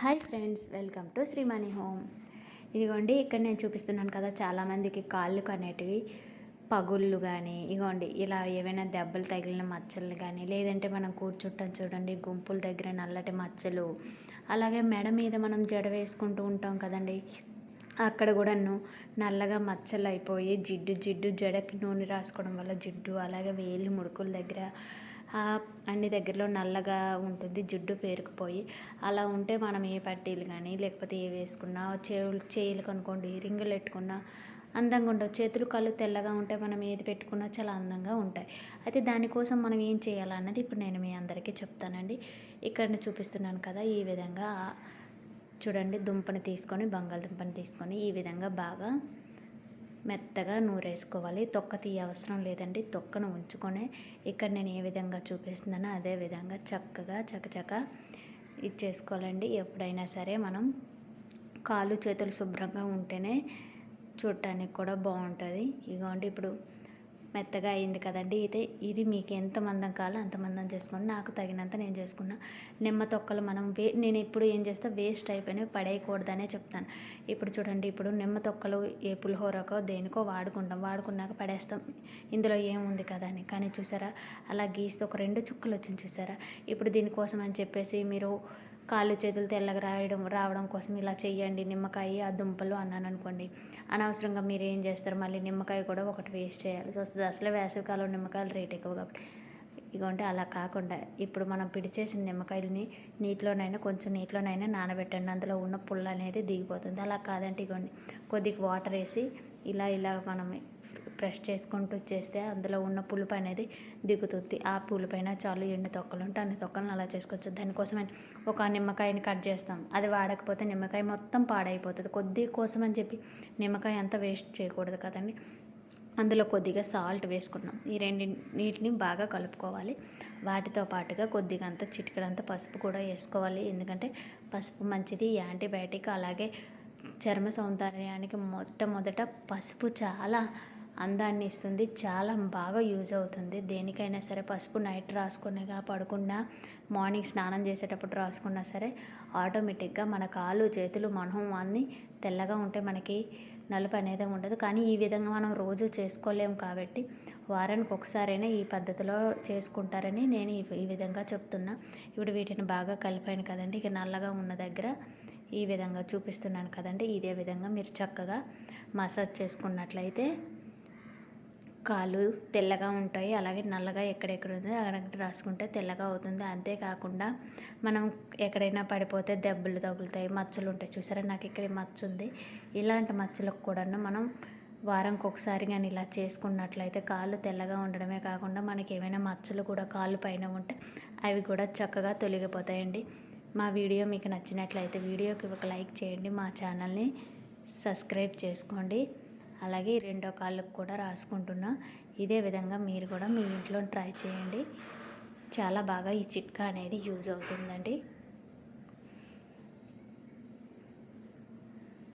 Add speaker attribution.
Speaker 1: Hi friends welcome to Srimani home. ఇదిగోండి ఇక్కడ నేను చూపిస్తున్నాను కదా చాలామందికి కాళ్ళు అనేటివి పగుళ్ళు కానీ ఇగోండి ఇలా ఏవైనా దెబ్బలు తగిలిన మచ్చలు కానీ లేదంటే మనం కూర్చుంటాం చూడండి గుంపుల దగ్గర నల్లటి మచ్చలు. అలాగే మెడ మీద మనం జడ వేసుకుంటూ ఉంటాం కదండి అక్కడ కూడాను నల్లగా మచ్చలు అయిపోయి జిడ్డు జిడ్డు జడకి నూనె రాసుకోవడం వల్ల జిడ్డు అలాగే వేలు ముడుకుల దగ్గర అన్ని దగ్గరలో నల్లగా ఉంటుంది జిడ్డు పేరుకుపోయి. అలా ఉంటే మనం ఏ పట్టీలు కానీ లేకపోతే ఏ వేసుకున్నా చెవులు చేయిలు కనుకోండి రింగులు పెట్టుకున్నా అందంగా ఉండవు. చేతులు కళ్ళు తెల్లగా ఉంటే మనం ఏది పెట్టుకున్నా చాలా అందంగా ఉంటాయి. అయితే దానికోసం మనం ఏం చేయాలన్నది ఇప్పుడు నేను మీ అందరికీ చెప్తానండి. ఇక్కడ చూపిస్తున్నాను కదా ఈ విధంగా చూడండి దుంపని తీసుకొని బంగాళదుంపని తీసుకొని ఈ విధంగా బాగా మెత్తగా నూరేసుకోవాలి. తొక్క తీయ అవసరం లేదండి. తొక్కను ఉంచుకొని ఇక్కడ నేను ఏ విధంగా చూపిస్తున్నానో అదే విధంగా చక్కగా చకచక ఇచ్చేసుకోవాలండి. ఎప్పుడైనా సరే మనం కాళ్ళు చేతులు శుభ్రంగా ఉంటేనే చూడటానికి కూడా బాగుంటుంది. ఇదిగోండి ఇప్పుడు మెత్తగా అయింది కదండి. అయితే ఇది మీకు ఎంత మందం కావాలో అంత మందం చేసుకోండి. నాకు తగినంత నేను చేసుకున్నా. నిమ్మ తొక్కలు మనం వే నేను ఇప్పుడు ఏం చేస్తా వేస్ట్ అయిపోయినవి పడేయకూడదనే చెప్తాను. ఇప్పుడు చూడండి ఇప్పుడు నిమ్మ తొక్కలు ఏ పులిహోరకో దేనికో వాడుకుంటాం. వాడుకున్నాక పడేస్తాం. ఇందులో ఏముంది కదా అని. కానీ చూసారా? అలా గీస్తే ఒక రెండు చుక్కలు వచ్చింది చూసారా? ఇప్పుడు దీనికోసం అని చెప్పేసి మీరు కాళ్ళు చేతులు తెల్లగా రాయడం రావడం కోసం ఇలా చేయండి నిమ్మకాయ ఆ దుంపలు అన్నాను అనుకోండి. అనవసరంగా మీరు ఏం చేస్తారు? మళ్ళీ నిమ్మకాయ కూడా ఒకటి వేస్ట్ చేయాల్సి వస్తుంది. అసలు వేసవికాలం నిమ్మకాయలు రేట్ ఎక్కువ కాబట్టి. ఇగోంటే అలా కాకుండా ఇప్పుడు మనం పిడిచేసిన నిమ్మకాయలని నీటిలోనైనా కొంచెం నీటిలోనైనా నానబెట్టండి. అందులో ఉన్న పుల్ల అనేది దిగిపోతుంది. అలా కాదంటే ఇగోండి. కొద్దిగా వాటర్ వేసి ఇలా ఇలా మనం ప్రెస్ చేసుకుంటూ చేస్తే అందులో ఉన్న పులుపు అనేది దిగుతుంది. ఆ పులుపైన చాలు ఎండు తొక్కలు ఉంటే అన్ని తొక్కలను అలా చేసుకోవచ్చు దానికోసమని ఒక నిమ్మకాయని కట్ చేస్తాం. అది వాడకపోతే నిమ్మకాయ మొత్తం పాడైపోతుంది. కొద్ది కోసం అని చెప్పి నిమ్మకాయ అంతా వేస్ట్ చేయకూడదు కదండి. అందులో కొద్దిగా సాల్ట్ వేసుకున్నాం. ఈ రెండు నీటిని బాగా కలుపుకోవాలి. వాటితో పాటుగా కొద్దిగా అంత చిటికడంత పసుపు కూడా వేసుకోవాలి. ఎందుకంటే పసుపు మంచిది. యాంటీబయాటిక్ అలాగే చర్మ సౌందర్యానికి మొట్టమొదట పసుపు చాలా అందాన్ని ఇస్తుంది. చాలా బాగా యూజ్ అవుతుంది. దేనికైనా సరే పసుపు నైట్ రాసుకునేగా పడుకున్నా మార్నింగ్ స్నానం చేసేటప్పుడు రాసుకున్నా సరే ఆటోమేటిక్గా మన కాళ్ళు చేతులు మనం అన్నీ తెల్లగా ఉంటే మనకి నలుపు అనేది ఉండదు. కానీ ఈ విధంగా మనం రోజు చేసుకోలేము కాబట్టి వారానికి ఒకసారైనా ఈ పద్ధతిలో చేసుకుంటారని నేను ఈ విధంగా చెప్తున్నా. ఇప్పుడు వీటిని బాగా కలిపాను కదండి. ఇక నల్లగా ఉన్న దగ్గర ఈ విధంగా చూపిస్తున్నాను కదండి. ఇదే విధంగా మీరు చక్కగా మసాజ్ చేసుకున్నట్లయితే కాళ్ళు తెల్లగా ఉంటాయి. అలాగే నల్లగా ఎక్కడెక్కడ ఉందో అక్కడ రాసుకుంటే తెల్లగా అవుతుంది. అంతేకాకుండా మనం ఎక్కడైనా పడిపోతే దెబ్బలు తగులుతాయి మచ్చలు ఉంటాయి. చూసారా? నాకు ఇక్కడ మచ్చ ఉంది. ఇలాంటి మచ్చలకు కూడా మనం వారంకి ఒకసారి కానీ ఇలా చేసుకున్నట్లయితే కాళ్ళు తెల్లగా ఉండడమే కాకుండా మనకి ఏమైనా మచ్చలు కూడా కాళ్ళు పైన ఉంటే అవి కూడా చక్కగా తొలగిపోతాయండి. మా వీడియో మీకు నచ్చినట్లయితే వీడియోకి ఒక లైక్ చేయండి. మా ఛానల్ని సబ్స్క్రైబ్ చేసుకోండి. అలాగే రెండో కాళ్ళకు కూడా రాసుకుంటున్నా. ఇదే విధంగా మీరు కూడా మీ ఇంట్లో ట్రై చేయండి. చాలా బాగా ఈ చిట్కా అనేది యూజ్ అవుతుందండి.